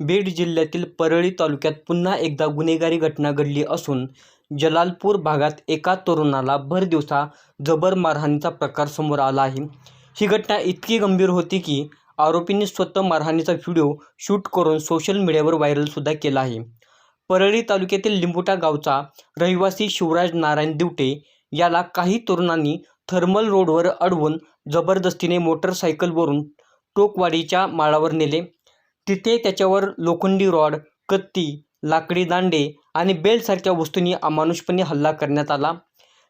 बीड जिल्ह्यातील परळी तालुक्यात पुन्हा एकदा गुन्हेगारी घटना घडली असून जलालपूर भागात एका तरुणाला भर दिवसा जबर मारहाणीचा प्रकार समोर आला आहे. ही घटना इतकी गंभीर होती की आरोपींनी स्वतः मारहाणीचा व्हिडिओ शूट करून सोशल मीडियावर व्हायरलसुद्धा केला आहे. परळी तालुक्यातील लिंबुटा गावचा रहिवासी शिवराज नारायण दिवटे याला काही तरुणांनी थर्मल रोडवर अडवून जबरदस्तीने मोटरसायकलवरून टोकवाडीच्या माळावर नेले. तिथे त्याच्यावर लोखंडी रॉड कत्ती लाकडी दांडे आणि बेल्टसारख्या वस्तूंनी अमानुषपणे हल्ला करण्यात आला.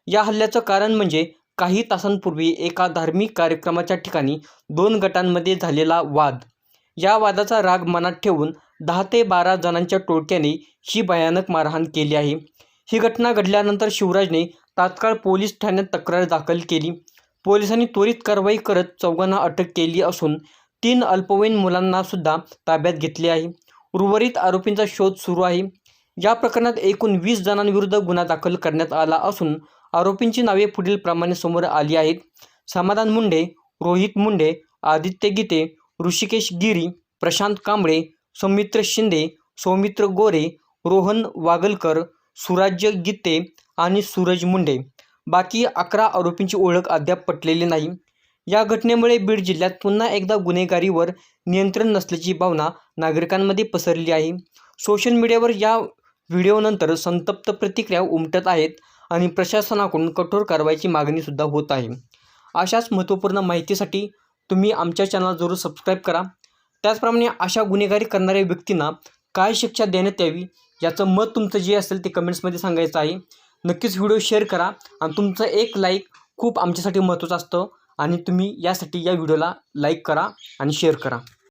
या हल्ल्याचं कारण म्हणजे काही तासांपूर्वी एका धार्मिक कार्यक्रमाच्या ठिकाणी दोन गटांमध्ये झालेला वाद. या वादाचा राग मनात ठेवून दहा ते बारा जणांच्या टोळक्याने ही भयानक मारहाण केली आहे. ही घटना घडल्यानंतर शिवराजने तात्काळ पोलीस ठाण्यात तक्रार दाखल केली. पोलिसांनी त्वरित कारवाई करत चौघांना अटक केली असून तीन अल्पवयीन मुलांना सुद्धा ताब्यात घेतले आहे. उर्वरित आरोपींचा शोध सुरू आहे. या प्रकरणात एकूण वीस जणांविरुद्ध गुन्हा दाखल करण्यात आला असून आरोपींची नावे पुढील प्रमाणे समोर आली आहेत. समाधान मुंडे रोहित मुंडे आदित्य गीते ऋषिकेश गिरी प्रशांत कांबळे सौमित्र शिंदे सौमित्र गोरे रोहन वागलकर सुराज्य गीते आणि सूरज मुंडे. बाकी अकरा आरोपींची ओळख अद्याप पटलेली नाही. या घटनेमुळे बीड जिल्ह्यात पुन्हा एकदा गुन्हेगारीवर नियंत्रण नसल्याची भावना नागरिकांमध्ये पसरली आहे. सोशल मीडियावर या व्हिडिओनंतर संतप्त प्रतिक्रिया उमटत आहेत आणि प्रशासनाकडून कठोर कारवाईची मागणीसुद्धा होत आहे. अशाच महत्त्वपूर्ण माहितीसाठी तुम्ही आमच्या चॅनल जरूर सबस्क्राईब करा. त्याचप्रमाणे अशा गुन्हेगारी करणाऱ्या व्यक्तींना काय शिक्षा देण्यात यावी याचं मत तुमचं जे असेल ते कमेंट्समध्ये सांगायचं आहे. नक्कीच व्हिडिओ शेअर करा आणि तुमचं एक लाईक खूप आमच्यासाठी महत्त्वाचं असतं. आणि तुम्ही यासाठी या व्हिडिओला लाईक करा आणि शेअर करा.